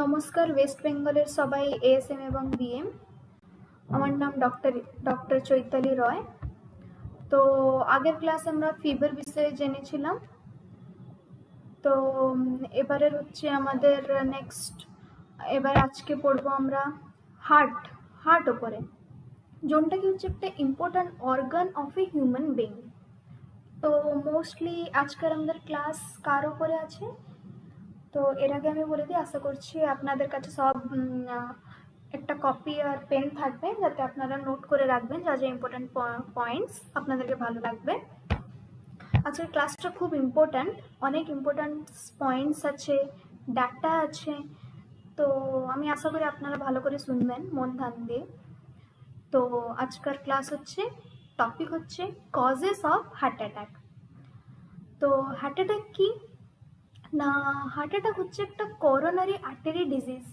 নমস্কার ওয়েস্ট বেঙ্গলের সবাই এএসএম এবং বিএম আমার নাম ডক্টর ডক্টর চৈতালি রয়। তো আগের ক্লাসে আমরা ফিভার বিষয়ে জেনেছিলাম। তো এবারের হচ্ছে আমাদের নেক্সট এবার আজকে পড়ব আমরা হার্ট হার্ট ওপরে যোনটা কি হচ্ছে একটা important organ of a human being তো মোস্টলি আজকের আমাদের ক্লাস কার ওপরে আছে? তো এর আগে আমি বলে দিই, আশা করছি আপনাদের কাছে সব একটা কপি আর পেন থাকবে, যাতে আপনারা নোট করে রাখবেন যা যা ইম্পর্ট্যান্ট পয়েন্টস আপনাদেরকে ভালো লাগবে। আজকের ক্লাসটা খুব ইম্পর্ট্যান্ট অনেক ইম্পর্ট্যান্ট পয়েন্টস আছে ডাটা আছে, তো আমি আশা করি আপনারা ভালো করে শুনবেন, মন ধ্যান দিয়ে। তো আজকের ক্লাস হচ্ছে টপিক হচ্ছে কজেস অফ হার্ট অ্যাটাক তো হার্ট অ্যাটাক কি? না হার্ট অ্যাটাক হচ্ছে একটা করোনারি আর্টারি ডিজিজ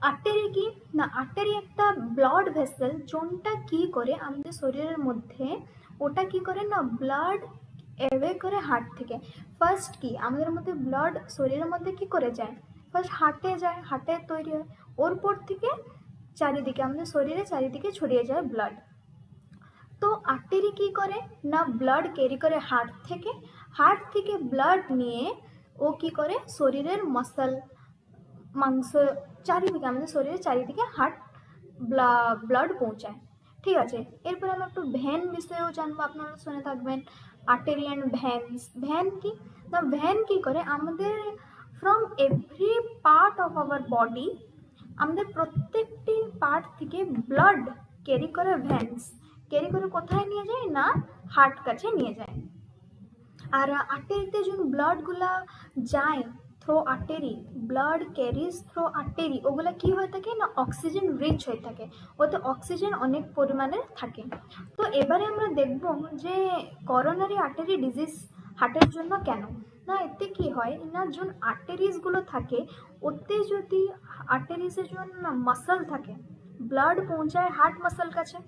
আর্টারি কি? না আর্টারি একটা ব্লাড ভেসেল যোনটা কি করে? আমাদের শরীরের মধ্যে ওটা কি করে না ব্লাড এওয়ে করে হার্ট থেকে। ফার্স্ট কি? আমাদের মধ্যে ব্লাড শরীরের মধ্যে কি করে যায়? ফার্স্ট হার্টে যায় হার্টে তৈরি হয়। ওর পর থেকে চারিদিকে, আমাদের শরীরে চারিদিকে ছড়িয়ে যায় ব্লাড তো আর্টারি কি করে? না ব্লাড ক্যারি করে হার্ট থেকে? হার্ট থেকে ব্লাড নিয়ে ও কি করে? শরীরের মাসল মাংস চারিদিকে, আমাদের শরীরের চারিদিকে হার্ট ব্লাড পৌঁছায়। ঠিক আছে, এরপরে আমরা একটু ভ্যান বিষয়েও জানব, আপনারা শুনে থাকবেন। আর্টারি অ্যান্ড ভ্যানস ভ্যান কি? না, ভ্যান কি করে? আমাদের from every part of our body আমাদের প্রত্যেকটি পার্ট থেকে ব্লাড ক্যারি করে ভ্যানস ক্যারি করে কোথায় নিয়ে যায় না হার্ট কাছে নিয়ে যায়। আর আর্টারিতে যখন ব্লাডগুলা যায়, through artery, blood carries through artery, ওগুলা কি হয়ে থাকে না অক্সিজেন রিচ হয়ে থাকে, ওতে অক্সিজেন অনেক পরিমাণে থাকে। তো এবারে আমরা দেখব যে করোনারি আর্টারি ডিজিজ হার্টের জন্য কেন? না, এতে কি হয় না যখন আর্টারিজগুলো থাকে, ওতে যদি আর্টারিসের জন্য মাসল থাকে, ব্লাড পৌঁছায় হার্ট মাসল কাছে।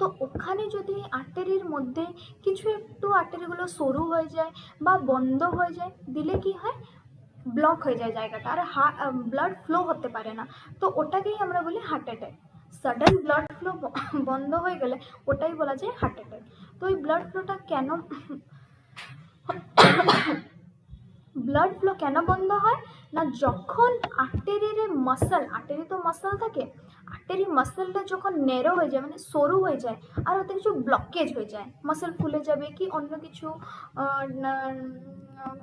তো ওখানে যদি আর্টারির মধ্যে কিছু একটু আর্টারিগুলো সরু হয়ে যায় বা বন্ধ হয়ে যায়, দিলে কি হয়? ব্লক হয়ে যায় জায়গাটা। আর হা ব্লাড ফ্লো হতে পারে না। তো ওটাকেই আমরা বলি heart attack sudden blood flow বন্ধ হয়ে গেলে ওটাই বলা যায় হার্ট অ্যাটাক তো এই ব্লাড ফ্লোটা কেন ব্লাড ফ্লো কেন বন্ধ হয়? না, যখন আর্টেরির মাসল আর্টেরি তো মাসল থাকে আর্টেরি মাসলটা যখন নেরো হয়ে যায় মানে সরু হয়ে যায়, আর ওতে কিছু ব্লকেজ হয়ে যায় মাসল ফুলে যাবে কি অন্য কিছু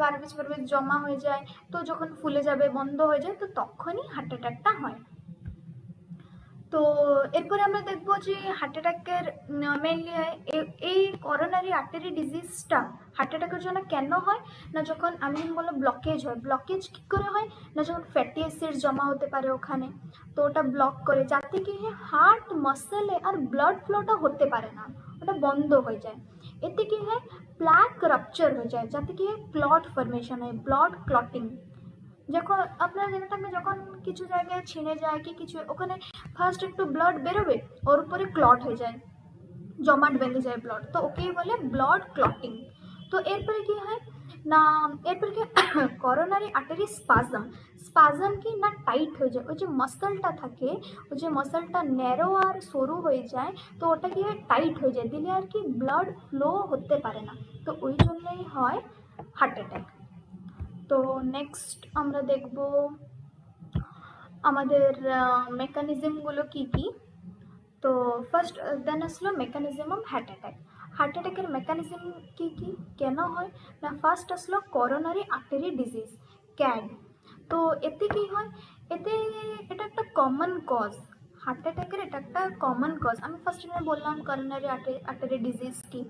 গার্বেজ ফার্বেজ জমা হয়ে যায়, তো যখন ফুলে যাবে, বন্ধ হয়ে যায়, তো তখনই হার্ট অ্যাটাকটা হয়। তো এরপরে আমরা দেখব যে হার্ট অ্যাটাকের মেনলি এই করোনারি আর্টারি ডিজিজটা হার্ট অ্যাটাকের জন্য কেন হয়? না যখন আমি বলল ব্লকেজ হয়। ব্লকেজ কী করে হয়? না যখন ফ্যাটি অ্যাসিড জমা হতে পারে ওখানে, তো ওটা ব্লক করে। যাতে কি হার্ট মাসেলে আর ব্লাড ফ্লোটা হতে পারে না। ওটা বন্ধ হয়ে যায়। এতে কি হয় প্ল্যাক রাপচার হয়ে যায়। যাতে কি ক্লট ফরমেশন হয় ব্লাড ক্লটিং যখন আপনার জেনে থাকবে, যখন কিছু জায়গায় ছিঁড়ে যায় কি কিছু, ওখানে ফার্স্ট একটু ব্লাড বেরোবে, ওর উপরে ক্লট হয়ে যায়, জমাট বেঁধে যায় ব্লাড তো ওকেই বলে ব্লাড ক্লটিং তো এরপরে কি হয়? না, এরপরে কি করোনারি আর্টারি স্পাজম স্পাজম কি না টাইট হয়ে যায়, ওই যে মাসলটা থাকে, ওই যে মাসলটা ন্যারো আর সরু হয়ে যায়, তো ওটা কি হয়? টাইট হয়ে যায়। দিলে আর কি ব্লাড ফ্লো হতে পারে না। তো ওই জন্যই হয় হার্ট অ্যাটাক তো নেক্সট আমরা দেখব আমাদের মেকানিজমগুলো কি কি? তো ফার্স্ট দেন আসলো mechanism of heart attack heart অ্যাটাকের মেকানিজম কি কি? কেন হয়? না ফার্স্ট আসলো করোনারি আর্টারি ডিজিজ ক্যাড তো এতে কি হয়? এতে এটা একটা কমন কজ হার্ট অ্যাটাকের এটা একটা কমন কজ আমি ফার্স্ট বললাম করোনারি আর্টারি ডিজিজ কি?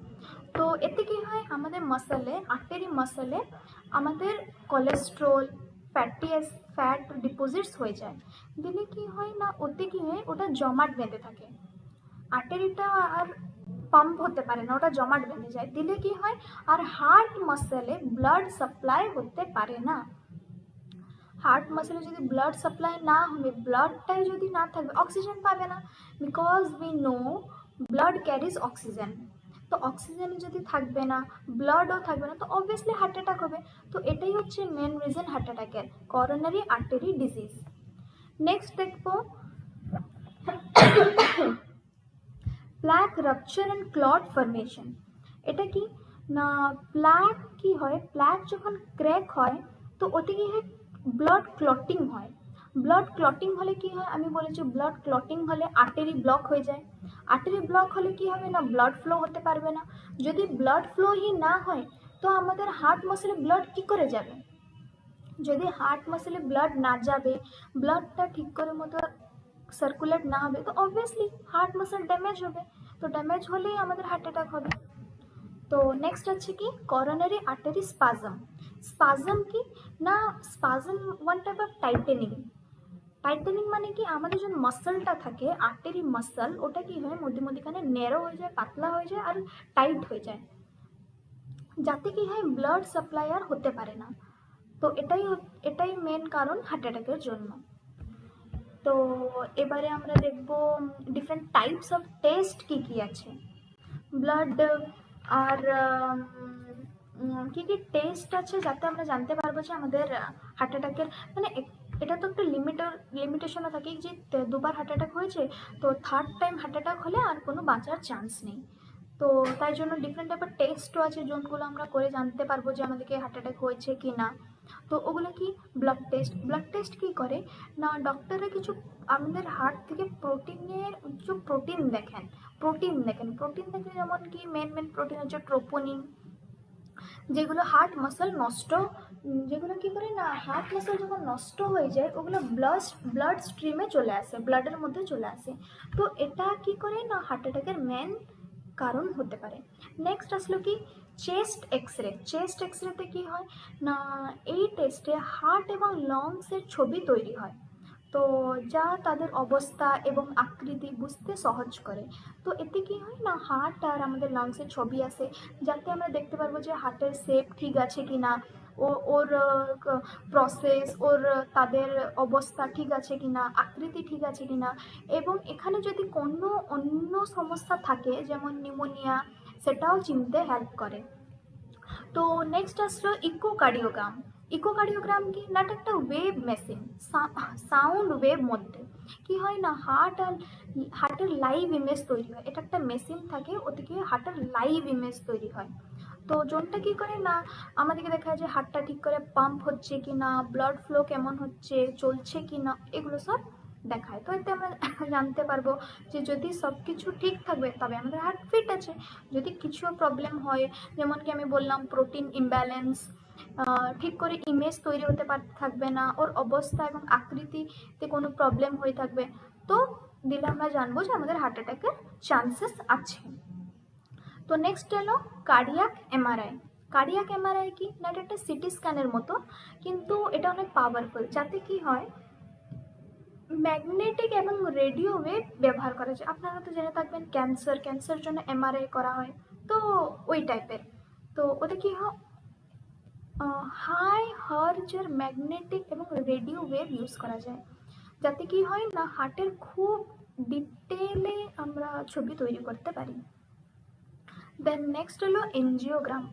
তো এতে কি হয়? আমাদের মাসলে আর্টারি মাসলে আমাদের কোলেস্ট্রল ফ্যাটি ফ্যাট ডিপোজিটস হয়ে যায়। দিলে কি হয় না, ওতে কি হয়, ওটা জমাট বেঁধে থাকে। আর্টারিটা আর পাম্প হতে পারে না, ওটা জমাট বেঁধে যায়। দিলে কি হয়, আর হার্ট মাসেলে ব্লাড সাপ্লাই হতে পারে না। হার্ট মাসেলে যদি ব্লাড সাপ্লাই না হবে ব্লাডটাই যদি না থাকবে অক্সিজেন পাবে না। Because we know blood carries oxygen তো অক্সিজেন যদি থাকবে না ব্লাডও থাকবে না, তো অবভিয়াসলি হার্ট অ্যাটাক হবে। তো এটাই হচ্ছে মেন রিজন হার্ট অ্যাটাকের করোনারি আর্টারি ডিজিজ নেক্সট দেখব plaque rupture and clot formation এটা কি? না প্ল্যাক কি হয়? প্ল্যাক যখন ক্র্যাক হয়, তো ওতে কি হয়? ব্লাড ক্লটিং হয়। ব্লাড ক্লটিং হলে কি হয়? আমি বলেছি ব্লাড ক্লটিং হলে আর্টারি ব্লক হয়ে যায়। আর্টারি ব্লক হলে কি হবে না? ব্লাড ফ্লো হতে পারবে না। যদি ব্লাড ফ্লোই না হয়, তো আমাদের হার্ট মাসেলে ব্লাড কি করে যাবে? যদি হার্ট মাসেলে ব্লাড না যাবে ব্লাডটা ঠিক করে মতো সার্কুলেট না হবে, তো অবভিয়াসলি হার্ট মাসেল ড্যামেজ হবে। তো ড্যামেজ হলেই আমাদের হার্ট অ্যাটাক হবে। তো নেক্সট আছে কি? করোনারি আর্টারি স্পাজম স্পাজম কি? না spasm one type of tightening tightening মানে কি? আমাদের যে মাসলটা থাকে আর্টারি মাসল ওটা কি হয়? মধ্যে মধ্যেখানে ন্যারো হয়ে যায়, পাতলা হয়ে যায় আর টাইট হয়ে যায়। যাতে কি হয়? ব্লাড সাপ্লাই আর হতে পারে না। তো এটাই এটাই মেন কারণ হার্ট অ্যাটাকের জন্য। তো এবারে আমরা দেখব ডিফারেন্ট টাইপস অফ টেস্ট কি কি আছে। ব্লাড আর কি কি টেস্ট আছে যাতে আমরা জানতে পারব যে আমাদের হার্ট অ্যাটাকের মানে এটা তো একটা লিমিটার লিমিটেশনও থাকে যে দুবার হার্ট অ্যাটাক হয়েছে, তো থার্ড টাইম হার্ট অ্যাটাক হলে আর কোনো বাঁচার চান্স নেই। তো তাই জন্য ডিফারেন্ট টাইপের টেস্টও আছে যোনগুলো আমরা করে জানতে পারব যে আমাদেরকে হার্ট অ্যাটাক হয়েছে কি না তো ওগুলো কি? ব্লাড টেস্ট ব্লাড টেস্ট কি করে? না ডক্টররা কিছু আমাদের হার্ট থেকে প্রোটিনের কিছু প্রোটিন দেখেন। প্রোটিন দেখেন। প্রোটিন দেখে যেমন কি মেন মেন প্রোটিন হচ্ছে ট্রোপোনিন যেগুলো হার্ট মাসল নষ্ট যেগুলো কি করে না হার্ট মাসল যখন নষ্ট হয়ে যায়, ওগুলো ব্লাড ব্লাড স্ট্রিমে চলে আসে ব্লাডের মধ্যে চলে আসে। তো এটা কি করে না হার্ট অ্যাটাকের মেন কারণ হতে পারে। নেক্সট আসলো কি chest X ray chest X রেতে কী হয় না, এই টেস্টে হার্ট এবং লংসের ছবি তৈরি হয়। তো যা তাদের অবস্থা এবং আকৃতি বুঝতে সহজ করে। তো এতে কি হয় না হার্ট আর আমাদের লাংসের ছবি আসে, যাতে আমরা দেখতে পারব যে হার্টের শেপ ঠিক আছে কি না ওর প্রসেস ওর তাদের অবস্থা ঠিক আছে কি না আকৃতি ঠিক আছে কি না এবং এখানে যদি কোনো অন্য সমস্যা থাকে, যেমন নিউমোনিয়া সেটাও চিনতে হেল্প করে। তো নেক্সট আসলো ইকোকার্ডিওগ্রাম ইকোকার্ডিওগ্রাম কি? না একটা ওয়েভ মেশিন সাউন্ড ওয়েভ মধ্যে। কি হয় না? হার্ট আর হার্টের লাইভ ইমেজ তৈরি হয়। এটা একটা মেশিন থাকে ওতে কি হার্টের লাইভ ইমেজ তৈরি হয়। তো জোনটা কি করে না, আমাদেরকে দেখা যায় যে হার্টটা ঠিক করে পাম্প হচ্ছে কি না ব্লাড ফ্লো কেমন হচ্ছে, চলছে কি না, এগুলো সব দেখায়। তো এতে আমরা জানতে পারব যে যদি সব কিছু ঠিক থাকবে, তবে আমাদের হার্ট ফিট আছে। যদি কিছু প্রবলেম হয়, যেমন কি আমি বললাম প্রোটিন ইমব্যালেন্স ঠিক করে ইমেজ তৈরি হতে থাকবে না, ওর অবস্থা এবং আকৃতিতে কোনো প্রবলেম হয়ে থাকবে, তো দিলে আমরা জানব যে আমাদের হার্ট অ্যাটাকের চান্সেস আছে। তো নেক্সট হলো কার্ডিয়াক এমআরআই কার্ডিয়াক এমআরআই কি? না, এটা একটা সিটি স্ক্যানের মতো, কিন্তু এটা অনেক পাওয়ারফুল যাতে কি হয় ম্যাগনেটিক এবং রেডিও ওয়েভ ব্যবহার করা যায়। আপনারা তো জেনে থাকবেন ক্যান্সার ক্যান্সার জন্য এমআরআই করা হয়। তো ওই টাইপের তো ওটা কি হয় হাই হার্জের ম্যাগনেটিক এবং রেডিও ওয়েভ ইউজ করা যায়। যাতে কি হয় না হার্টের খুব ডিটেলে আমরা ছবি তৈরি করতে পারি। দেন নেক্সট হলো এনজিওগ্রাম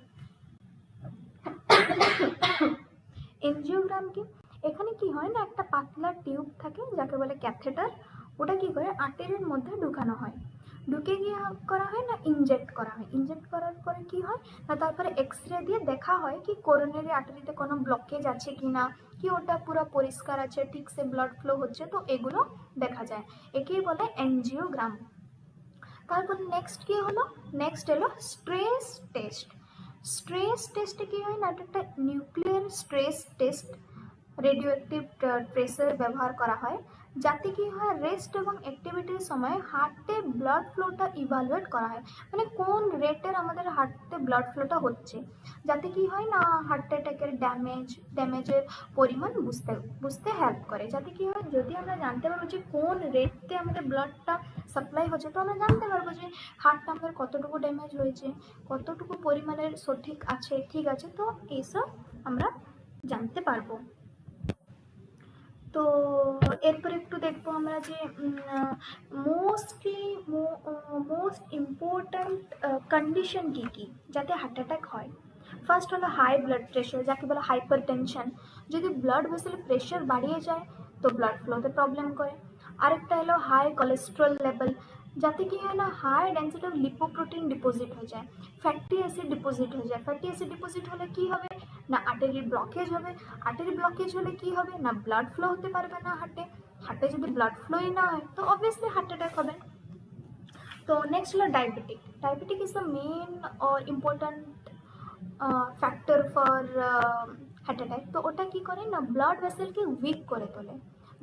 এনজিওগ্রাম কি? এখানে কি হয় না, একটা পাতলা টিউব থাকে যাকে বলে ক্যাথেটার, ওটা কি করে? আর্টারির মধ্যে ঢুকানো হয়। ঢুকে গিয়ে করা হয় না ইনজেক্ট করা হয়? ইনজেক্ট করার পরে কি হয় না, তারপরে এক্স রে দিয়ে দেখা হয় কি করোনারি আর্টারিতে কোনো ব্লকেজ আছে কি না, কি ওটা পুরো পরিষ্কার আছে ঠিকসে ব্লাড ফ্লো হচ্ছে, তো এগুলো দেখা যায়। একেই বলে এনজিওগ্রাম তারপর নেক্সট কি হলো? নেক্সট এলো স্ট্রেস টেস্ট স্ট্রেস টেস্টে কি হয়? না একটা nuclear stress test radioactive pressure ব্যবহার করা হয়, যাতে কি হয় রেস্ট এবং অ্যাক্টিভিটির সময় হার্টে ব্লাড ফ্লোটা ইভালুয়েট করা হয়। মানে কোন রেটের আমাদের হার্টে ব্লাড ফ্লোটা হচ্ছে। যাতে কি হয় না হার্ট অ্যাটাকের ড্যামেজ ড্যামেজের পরিমাণ বুঝতে বুঝতে হেল্প করে। যাতে কি হয় যদি আমরা জানতে পারব যে কোন রেটে আমাদের ব্লাডটা সাপ্লাই হচ্ছে, তো আমরা জানতে পারব যে হার্টটা আমাদের কতটুকু ড্যামেজ হয়েছে, কতটুকু পরিমাণের সঠিক আছে, ঠিক আছে, তো এইসব আমরা জানতে পারব। তো এরপর একটু দেখব আমরা যে মোস্টলি মোস্ট ইম্পর্ট্যান্ট কন্ডিশন কী কী যাতে হার্ট অ্যাটাক হয়? ফার্স্ট হলো হাই ব্লাড প্রেশার যাকে বলে হাইপার টেনশন যদি ব্লাড ভেসেল প্রেশার বাড়িয়ে যায়, তো ব্লাড ফ্লোতে প্রবলেম করে। আরেকটা হলো হাই কোলেস্ট্রল লেভেল যাতে কি হয় না high density of lipoprotein deposit হয়ে যায়। ফ্যাটি অ্যাসিড ডিপোজিট হয়ে যায়। ফ্যাটি অ্যাসিড ডিপোজিট হলে কি হবে? না আর্টারি ব্লকেজ হবে আর্টারি ব্লকেজ হলে কি হবে? না ব্লাড ফ্লো হতে পারবে না হার্টে হার্টে যদি ব্লাড ফ্লোই না হয়, তো অবভিয়াসলি হার্ট অ্যাটাক হবে। তো নেক্সট হলো diabetic diabetic is the main or important factor for heart attack তো ওটা কি করে? না ব্লাড ভেসেলকে উইক করে তোলে।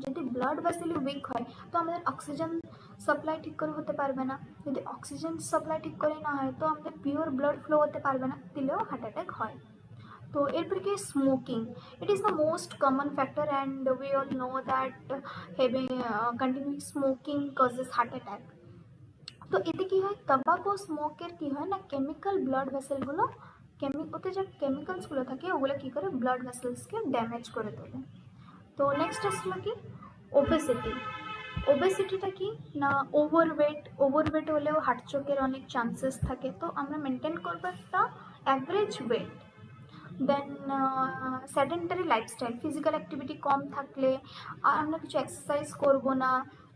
যদি ব্লাড ভেসেলই উইক হয়, তো আমাদের অক্সিজেন সাপ্লাই ঠিক করে হতে পারবে না। যদি অক্সিজেন সাপ্লাই ঠিক করে না হয়, তো আমাদের পিওর ব্লাড ফ্লো হতে পারবে না। দিলেও হার্ট অ্যাটাক হয়। তো এরপর কি smoking it is the most common factor and we all know that having continue smoking causes heart attack তো এতে কি হয় তাবাকো স্মোকের কি হয় না কেমিক্যাল ব্লাড ভেসেলগুলো কেমি ওতে যে কেমিক্যালসগুলো থাকে ওগুলো কী করে ব্লাড ভেসেলসকে ড্যামেজ করে তোলে তো নেক্সট আসলো কি ওবেসিটি ওবেসিটিটা কি না ওভারওয়েট ওভারওয়েট হলেও হার্ট চোখের অনেক চান্সেস থাকে তো আমরা মেনটেন করব একটা average weight then sedentary lifestyle physical activity কম থাকলে আমরা কিছু এক্সারসাইজ করব না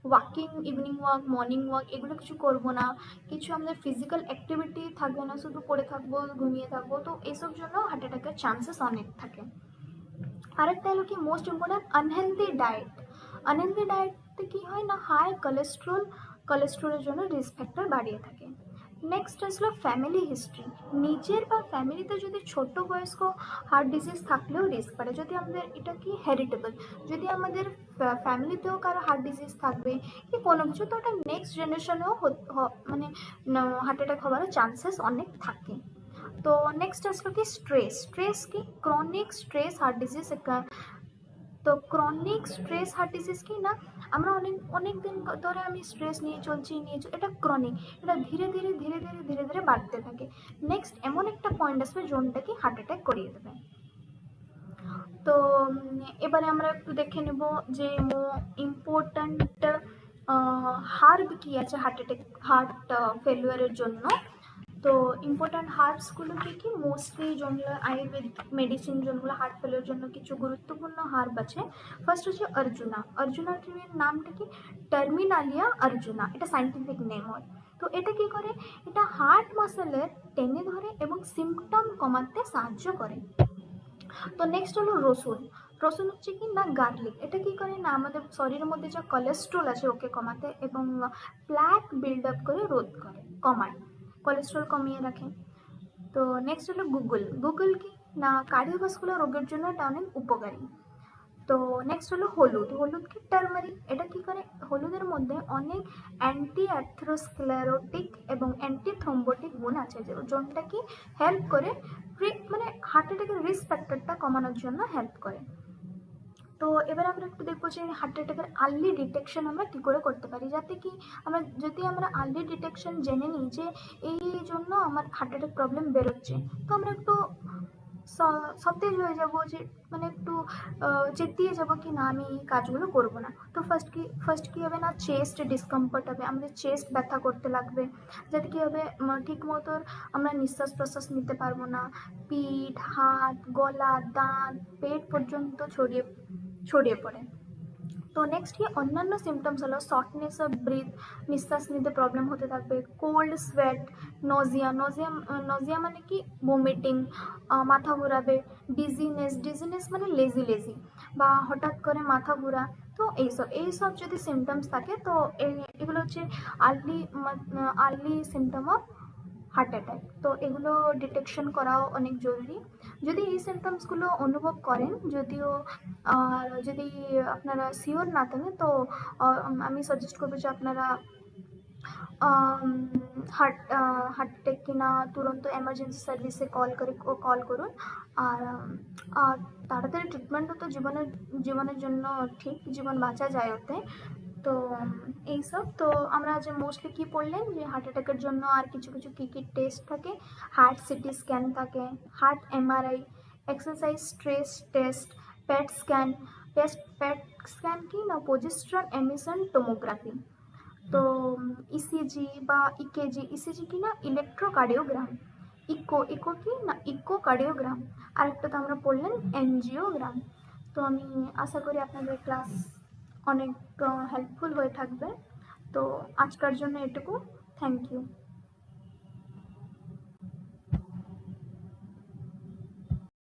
walking evening walk morning walk এগুলো কিছু করব না। কিছু আমাদের ফিজিক্যাল অ্যাক্টিভিটি থাকবে না, শুধু পড়ে থাকব, ঘুমিয়ে থাকব, তো এইসব জন্য হার্ট অ্যাটাকের চান্সেস অনেক থাকে। আরেকটা হলো কি most important unhealthy diet unhealthy ডায়েটতে কী হয় না হাই কোলেস্ট্রল কোলেস্ট্রলের জন্য রিস্ক ফ্যাক্টর বাড়িয়ে থাকে। নেক্সট আসলো ফ্যামিলি হিস্ট্রি নিজের বা ফ্যামিলিতে যদি ছোট বয়স্ক হার্ট ডিজিজ থাকলেও রিস্ক বাড়ে। যদি আমাদের এটা কি হেরিটেবল যদি আমাদের ফ্যামিলিতেও কারও হার্ট ডিজিজ থাকবে কি কোনো কিছু, তো ওটা নেক্সট জেনারেশনেও মানে হার্ট অ্যাটাক হওয়ারও চান্সেস অনেক থাকে। তো নেক্সট আসলো কি স্ট্রেস স্ট্রেস কি? ক্রনিক স্ট্রেস হার্ট ডিজিজ তো ক্রনিক স্ট্রেস হার্ট ডিজিজ কি না? আমরা অনেক অনেক দিন ধরে আমি স্ট্রেস নিয়ে চলছি, নিয়ে এটা ক্রনিক এটা ধীরে ধীরে ধীরে ধীরে ধীরে ধীরে বাড়তে থাকে। নেক্সট এমন একটা পয়েন্ট আসবে জোনটা কি হার্ট অ্যাটাক করিয়ে দেবে। তো এবারে আমরা একটু দেখে নেব যে ইম্পর্ট্যান্ট হার্ব কি আছে হার্ট অ্যাটাক হার্ট ফেলুয়ারের জন্য। তো ইম্পর্ট্যান্ট হার্বসগুলো কি কি মোস্টলি যেগুলো আয়ুর্বেদিক মেডিসিন যেগুলো হার্ট ফেলের জন্য কিছু গুরুত্বপূর্ণ হার্ব আছে? ফার্স্ট হচ্ছে অর্জুনা। অর্জুনা ট্রির নামটা কি? টার্মিনালিয়া অর্জুনা। এটা সাইন্টিফিক নেম হয়। তো এটা কি করে? এটা হার্ট মাসেলের টেনে ধরে এবং সিমটম কমাতে সাহায্য করে। তো নেক্সট হলো রসুন। রসুন হচ্ছে কি না গার্লিক এটা কি করে না আমাদের শরীরের মধ্যে যা কোলেস্ট্রল আছে ওকে কমাতে এবং প্ল্যাক বিল্ড আপ করে রোধ করে, কমায়। কোলেস্ট্রল কমিয়ে রাখে। তো নেক্সট হলো গুগল গুগল কি? না কার্ডিওভাস্কুলার রোগের জন্য এটা অনেক উপকারী। তো নেক্সট হলো হলুদ। হলুদ কি টার্মারিক এটা কি করে? হলুদের মধ্যে অনেক অ্যান্টি অ্যাথ্রোস্ক্লেরোটিক এবং অ্যান্টি থ্রম্বোটিক গুণ আছে। যে যোনটা কি হেল্প করে মানে হার্ট অ্যাটাকের রিস্ক ফ্যাক্টরটা কমানোর জন্য হেল্প করে। তো এবার আমরা একটু দেখব যে হার্ট অ্যাটাকের আর্লি ডিটেকশন আমরা কী করে করতে পারি। যাতে কি আমরা, যদি আমরা আর্লি ডিটেকশন জেনে নিই যে এই জন্য আমার হার্ট অ্যাটাক প্রবলেম বেরোচ্ছে, তো আমরা একটু সতেজ হয়ে যাব যে মানে একটু চেতিয়ে যাব কি না আমি এই কাজগুলো করব না। তো ফার্স্ট কি ফার্স্ট কী হবে না চেস্ট ডিসকমফর্ট হবে, আমাদের চেস্ট ব্যথা করতে লাগবে। যাতে কী হবে ঠিক মতো আমরা নিঃশ্বাস প্রশ্বাস নিতে পারব না। পিঠ, হাত, গলা, দাঁত, পেট পর্যন্ত ছড়িয়ে ছড়িয়ে পড়ে। তো নেক্সট কি, অন্যান্য সিমটমস হলো শর্টনেস অফ ব্রিথ নিঃশ্বাস নিতে প্রবলেম হতে থাকবে cold sweat nausea nausea nausea মানে কি ভমিটিং মাথা ঘোরাবে ডিজিনেস ডিজিনেস মানে লেজি লেজি বা হঠাৎ করে মাথা ঘোরা, তো এইসব এইসব যদি সিমটমস থাকে, তো এগুলো হচ্ছে early early symptom of heart attack তো এগুলো ডিটেকশন করাও অনেক জরুরি। যদি এই সিমটমসগুলো অনুভব করেন, যদিও যদি আপনারা শিওর না থাকেন, তো আমি সাজেস্ট করব যে আপনারা হার্ট হার্ট অ্যাটাক কিনা, তুরন্ত এমার্জেন্সি সার্ভিসে কল করে কল করুন। আর তাড়াতাড়ি ট্রিটমেন্টও তো জীবনের জীবনের জন্য ঠিক, জীবন বাঁচা যায় ওতে। তো, এইসব। তো আমরা যে মোস্টলি কী পড়লেন? যে হার্ট অ্যাটাকের জন্য আর কিছু কিছু কী কী টেস্ট থাকে? হার্ট সিটি স্ক্যান থাকে heart MRI exercise stress test PET scan PET PET scan কি না? পজিস্ট্রন এমিশন টোমোগ্রাফি তো ইসিজি বা ইকেজি ইসিজি কি না? ইলেকট্রোকার্ডিওগ্রাম ইকো ইকো কি না? ইকো কার্ডিওগ্রাম আরেকটা তো আমরা পড়লেন এনজিওগ্রাম তো আমি আশা করি আপনাদের ক্লাস অনেক হেল্পফুল হয়ে থাকবে। তো আজকার জন্য এটুকু। Thank you